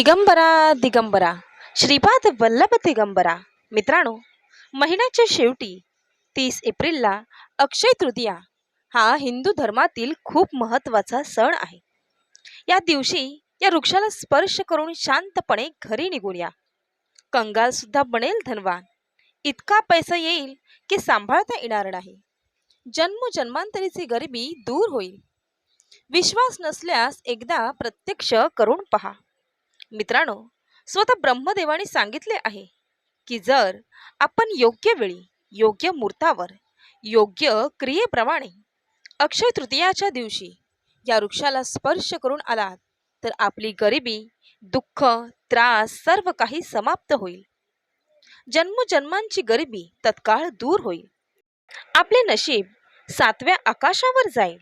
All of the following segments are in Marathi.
दिगंबरा दिगंबरा. श्रीपाद वल्लभ दिगंबरा. मित्रांनो महिन्याच्या शेवटी तीस एप्रिलला अक्षय तृतीया हा हिंदू धर्मातील खूप महत्त्वाचा सण आहे. या दिवशी या वृक्षाला स्पर्श करून शांतपणे घरी निघून या कंगाल सुद्धा बनेल धनवान. इतका पैसा येईल की सांभाळता येणार नाही. जन्मजन्मांतरीची गरिबी दूर होईल. विश्वास नसल्यास एकदा प्रत्यक्ष करून पहा. मित्रांनो स्वतः ब्रह्मदेवाने सांगितले आहे की जर आपण योग्य वेळी योग्य मुहूर्तावर योग्य क्रियेप्रमाणे अक्षय तृतीयाच्या दिवशी या वृक्षाला स्पर्श करून आलात तर आपली गरिबी दुःख त्रास सर्व काही समाप्त होईल. जन्मजन्मांची गरिबी तत्काळ दूर होईल. आपले नशीब सातव्या आकाशावर जाईल.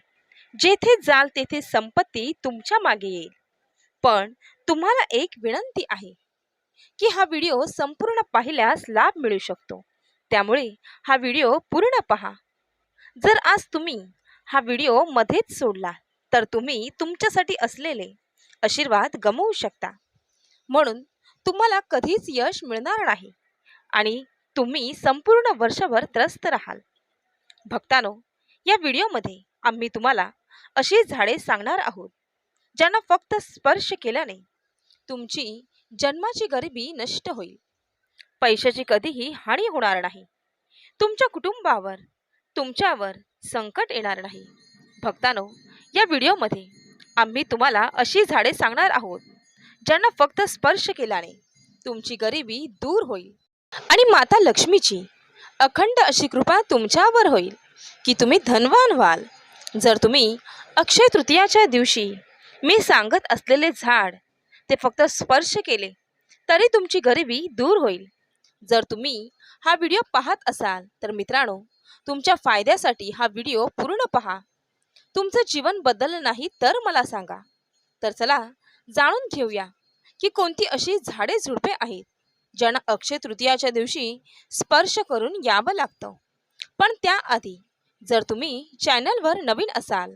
जेथे जाल तेथे संपत्ती तुमच्या मागे येईल. पण तुम्हाला एक विनंती आहे की हा व्हिडिओ संपूर्ण पाहिल्यास लाभ मिळू शकतो. त्यामुळे हा व्हिडिओ पूर्ण पहा. जर आज तुम्ही हा व्हिडिओ मध्येच सोडला तर तुम्ही तुमच्यासाठी असलेले आशीर्वाद गमवू शकता. म्हणून तुम्हाला कधीच यश मिळणार नाही आणि तुम्ही संपूर्ण वर्षभर त्रस्त राहाल. भक्तानो या व्हिडिओमध्ये आम्ही तुम्हाला अशी झाडे सांगणार आहोत. ज्यांना फक्त स्पर्श केल्याने तुमची जन्माची गरिबी नष्ट होईल. पैशाची कधीही हानी होणार नाही. तुमच्या कुटुंबावर तुमच्यावर संकट येणार नाही. भक्तानो या व्हिडिओमध्ये आम्ही तुम्हाला अशी झाडे सांगणार आहोत ज्यांना फक्त स्पर्श केल्याने तुमची गरिबी दूर होईल. आणि माता लक्ष्मीची अखंड अशी कृपा तुमच्यावर होईल की तुम्ही धनवान व्हाल. जर तुम्ही अक्षय तृतीयाच्या दिवशी मी सांगत असलेले झाड ते फक्त स्पर्श केले तरी तुमची गरिबी दूर होईल. जर तुम्ही हा व्हिडिओ पाहत असाल तर मित्रांनो तुमच्या फायद्यासाठी हा व्हिडिओ पूर्ण पहा. तुमचं जीवन बदललं नाही तर मला सांगा. तर चला जाणून घेऊया की कोणती अशी झाडे झुडपे आहेत ज्यांना अक्षय तृतीयाच्या दिवशी स्पर्श करून यावं लागतं. पण त्याआधी जर तुम्ही चॅनलवर नवीन असाल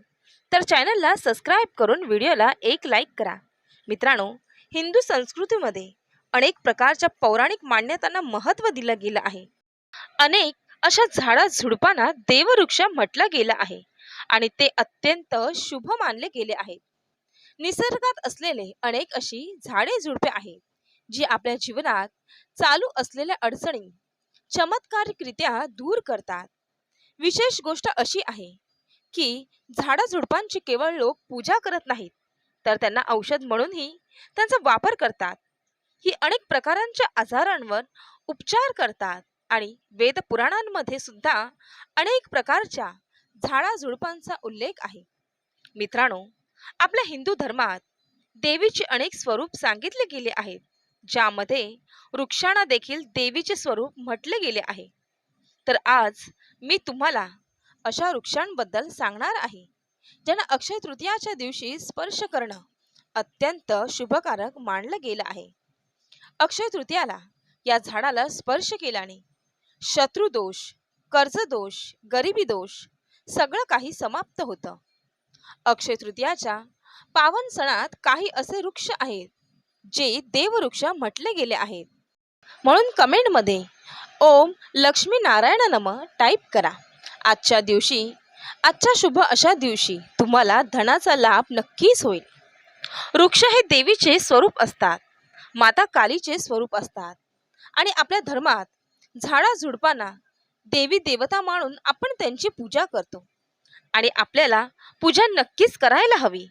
तर चॅनलला सबस्क्राईब करून व्हिडिओला एक लाईक करा. मित्रांनो हिंदू संस्कृतीमध्ये अनेक प्रकारच्या पौराणिक मान्यतांना महत्त्व दिलं गेलं आहे. अनेक अशा झाडा झुडपांना देववृक्ष म्हटलं गेलं आहे आणि ते अत्यंत शुभ मानले गेले आहेत. निसर्गात असलेले अनेक अशी झाडे झुडपे आहेत जी आपल्या जीवनात चालू असलेल्या अडचणी चमत्कारिकरित्या दूर करतात. विशेष गोष्ट अशी आहे की झाडाझुडपांची केवळ लोक पूजा करत नाहीत तर त्यांना औषध म्हणूनही त्यांचा वापर करतात. ही अनेक प्रकारांच्या आजारांवर उपचार करतात आणि वेद पुराणांमध्ये सुद्धा अनेक प्रकारच्या झाडाझुडपांचा उल्लेख आहे. मित्रांनो आपल्या हिंदू धर्मात देवीचे अनेक स्वरूप सांगितले गेले आहेत ज्यामध्ये वृक्षांना देखील देवीचे स्वरूप म्हटले गेले आहे. तर आज मी तुम्हाला अशा वृक्षांबद्दल सांगणार आहे. ज्यांना अक्षय तृतीयाच्या दिवशी स्पर्श करणं अत्यंत शुभकारक मानलं गेलं आहे. अक्षय तृतीयाला या झाडाला स्पर्श केल्याने शत्रुदोष कर्जदोष गरिबी दोष सगळं काही समाप्त होतं. अक्षय तृतीयाच्या पावन सणात काही असे वृक्ष आहेत जे देववृक्ष म्हटले गेले आहेत. म्हणून कमेंटमध्ये ओम लक्ष्मी नारायण नम टाईप करा. आजच्या दिवशी आजच्या शुभ अशा दिवशी तुम्हाला धनाचा लाभ नक्कीच होईल. वृक्ष हे देवीचे स्वरूप असतात माता कालीचे स्वरूप असतात आणि आपल्या धर्मात झाडा झुडपांना देवी देवता मानून आपण त्यांची पूजा करतो आणि आपल्याला पूजा नक्कीच करायला हवी.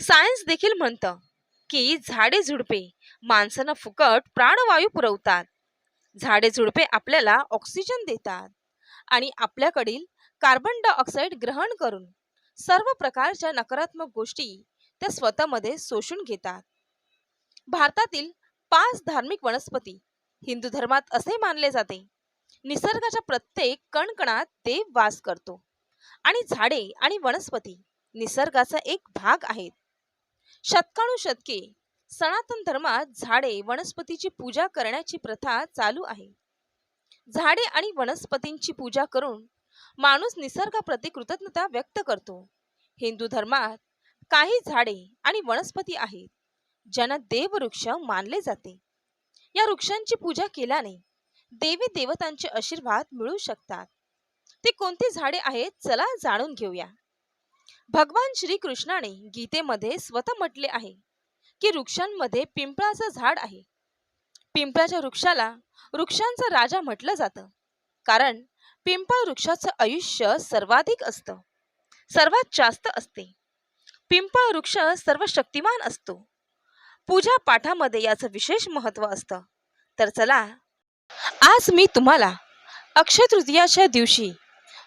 सायन्स देखील म्हणतं की झाडे झुडपे माणसांना फुकट प्राणवायू पुरवतात. झाडे झुडपे आपल्याला ऑक्सिजन देतात. आणि आपल्याकडील कार्बन डायऑक्साईड ग्रहण करून सर्व प्रकारच्या नकारात्मक गोष्टी त्या स्वतःमध्ये शोषून घेतात. भारतातील पाच धार्मिक वनस्पती हिंदू धर्मात असे मानले जाते. निसर्गाच्या प्रत्येक कणकणात देव वास करतो आणि झाडे आणि वनस्पती निसर्गाचा एक भाग आहेत. शतकानुशतके सनातन धर्मात झाडे वनस्पतीची पूजा करण्याची प्रथा चालू आहे. झाडे आणि वनस्पतींची पूजा करून माणूस निसर्गाप्रती कृतज्ञता व्यक्त करतो. हिंदू धर्मात काही झाडे आणि वनस्पती आहेत ज्यांना देववृक्ष मानले जाते. या वृक्षांची पूजा केल्याने देवी देवतांचे आशीर्वाद मिळू शकतात. ते कोणती झाडे आहेत चला जाणून घेऊया. भगवान श्रीकृष्णाने गीतेमध्ये स्वतः म्हटले आहे की वृक्षांमध्ये पिंपळाचं झाड आहे. पिंपळाच्या वृक्षाला वृक्षांचा राजा म्हटलं जातं. कारण पिंपळ वृक्षाचं आयुष्य सर्वाधिक असतं. सर्वात जास्त असते. पिंपळ वृक्ष सर्व शक्तिमान असतो. पूजा पाठामध्ये याचं विशेष महत्त्व असतं. तर चला आज मी तुम्हाला अक्षय तृतीयाच्या दिवशी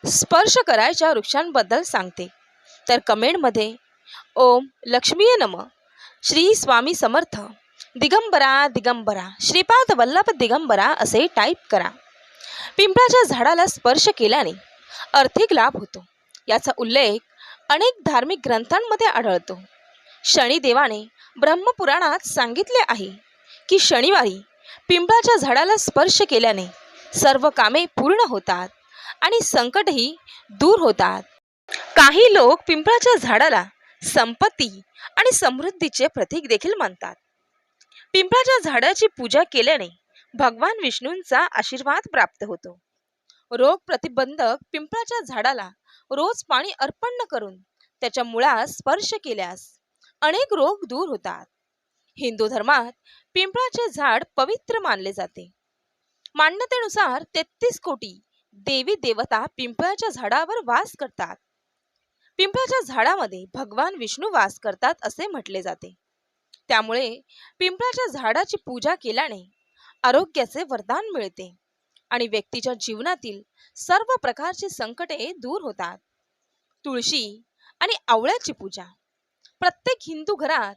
स्पर्श करायच्या वृक्षांबद्दल सांगते. तर कमेंटमध्ये ओम लक्ष्मीय नम श्री स्वामी समर्थ. दिगंबरा दिगंबरा. श्रीपाद वल्लभ दिगंबरा असे टाईप करा. पिंपळाच्या झाडाला स्पर्श केल्याने आर्थिक लाभ होतो. याचा उल्लेख अनेक धार्मिक ग्रंथांमध्ये आढळतो. शनिदेवाने ब्रह्मपुराणात सांगितले आहे की शनिवारी पिंपळाच्या झाडाला स्पर्श केल्याने सर्व कामे पूर्ण होतात आणि संकटही दूर होतात. काही लोक पिंपळाच्या झाडाला संपत्ती आणि समृद्धीचे प्रतीक देखील मानतात. पिंपळाच्या झाडाची पूजा केल्याने भगवान विष्णूंचा आशीर्वाद प्राप्त होतो. रोग प्रतिबंधक पिंपळाच्या झाडाला रोज पाणी अर्पण करून त्याच्या मुळास स्पर्श केल्यास अनेक रोग दूर होतात. हिंदू धर्मात पिंपळाचे झाड पवित्र मानले जाते. मान्यतेनुसार तेहतीस कोटी देवी देवता पिंपळाच्या झाडावर वास करतात. पिंपळाच्या झाडामध्ये भगवान विष्णू वास करतात असे म्हटले जाते. त्यामुळे पिंपळाच्या झाडाची पूजा केल्याने आरोग्याचे वरदान मिळते आणि व्यक्तीच्या जीवनातील सर्व प्रकारची संकटे दूर होतात. तुळशी आणि आवळ्याची पूजा. प्रत्येक हिंदू घरात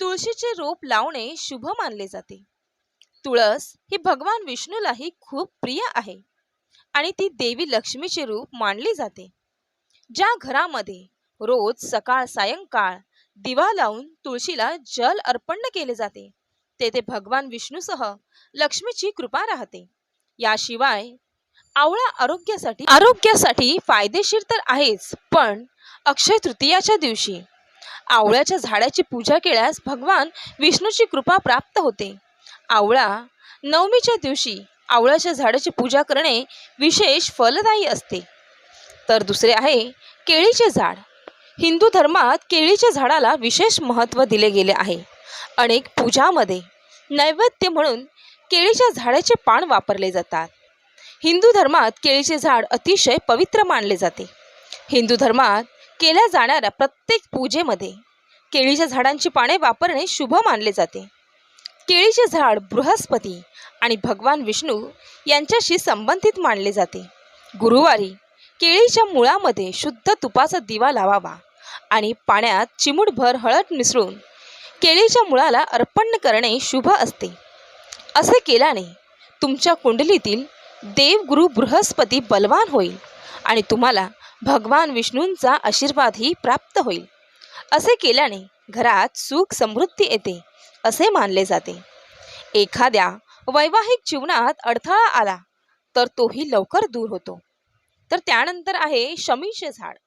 तुळशीचे रोप लावणे शुभ मानले जाते. तुळस ही भगवान विष्णूलाही खूप प्रिय आहे आणि ती देवी लक्ष्मीचे रूप मानली जाते. ज्या घरामध्ये रोज सकाळ सायंकाळ दिवा लावून तुळशीला जल अर्पण केले जाते. तेथे भगवान विष्णूसह लक्ष्मीची कृपा राहते. याशिवाय आवळा आरोग्यासाठी आरोग्यासाठी फायदेशीर तर आहेच पण अक्षय तृतीयाच्या दिवशी. आवळ्याच्या झाडाची पूजा केल्यास भगवान विष्णूची कृपा प्राप्त होते. आवळा नवमीच्या दिवशी आवळ्याच्या झाडाची पूजा करणे विशेष फलदायी असते. तर दुसरे आहे केळीचे झाड. हिंदू धर्मात केळीच्या झाडाला विशेष महत्त्व दिले गेले आहे. अनेक पूजामध्ये नैवेद्य म्हणून केळीच्या झाडाचे पान वापरले जातात. हिंदू धर्मात केळीचे झाड अतिशय पवित्र मानले जाते. हिंदू धर्मात केल्या जाणाऱ्या प्रत्येक पूजेमध्ये केळीच्या झाडांची पाने वापरणे शुभ मानले जाते. केळीचे झाड बृहस्पती आणि भगवान विष्णू यांच्याशी संबंधित मानले जाते. गुरुवारी केळीच्या मुळामध्ये शुद्ध तुपाचा दिवा लावावा आणि पाण्यात चिमूटभर हळद मिसळून केळीच्या मुळाला अर्पण करणे शुभ असते. असे केल्याने तुमच्या कुंडलीतील देवगुरु बृहस्पती बलवान होईल आणि तुम्हाला भगवान विष्णूंचा आशीर्वादही प्राप्त होईल. असे केल्याने घरात सुख समृद्धी येते असे मानले जाते. एखाद्या वैवाहिक जीवनात अडथळा आला तर तोही लवकर दूर होतो. तर त्यानंतर आहे शमीचे झाड.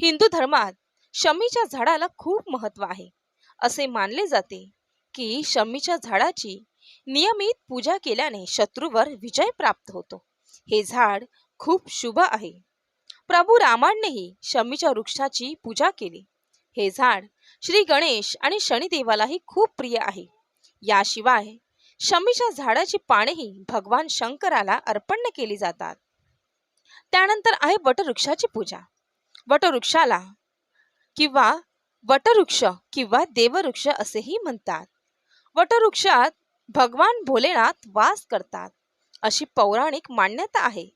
हिंदू धर्मात शमीच्या झाडाला खूप महत्त्व आहे. असे मानले जाते की शमीच्या झाडाची नियमित पूजा केल्याने शत्रूवर विजय प्राप्त होतो. हे झाड खूप शुभ आहे. प्रभू रामांनीही शमीच्या वृक्षाची पूजा केली. हे झाड श्री गणेश आणि शनिदेवालाही खूप प्रिय आहे. याशिवाय शमीच्या झाडाची पानेही भगवान शंकराला अर्पण केली जातात. त्यानंतर आहे वटवृक्षाची पूजा. वटवृक्षाला किंवा वटवृक्ष किंवा देववृक्ष असेही म्हणतात. वटवृक्षात भगवान भोलेनाथ वास करतात अशी पौराणिक मान्यता आहे.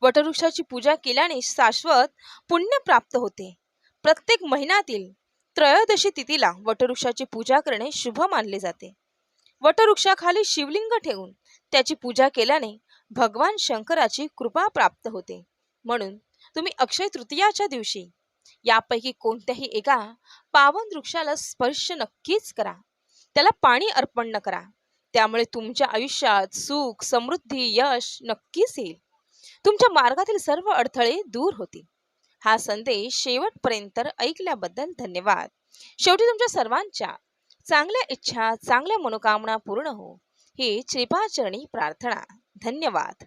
वटवृक्षाची पूजा केल्याने शाश्वत पुण्य प्राप्त होते. प्रत्येक महिन्यातील त्रयोदशी तिथीला वटवृक्षाची पूजा करणे शुभ मानले जाते. वटवृक्षाखाली शिवलिंग ठेवून त्याची पूजा केल्याने भगवान शंकराची कृपा प्राप्त होते. म्हणून तुम्ही अक्षय तृतीयाच्या दिवशी यापैकी कोणत्याही एका पावन वृक्षाला स्पर्श नक्कीच करा. त्याला पाणी अर्पण करा. त्यामुळे तुमच्या आयुष्यात सुख समृद्धी यश नक्कीच येईल. तुमच्या मार्गातील सर्व अडथळे दूर होतील. हा संदेश शेवटपर्यंत ऐकल्याबद्दल धन्यवाद. शेवटी तुमच्या सर्वांच्या चांगल्या इच्छा चांगल्या मनोकामना पूर्ण हो. ही श्रीपाचरणी प्रार्थना. धन्यवाद.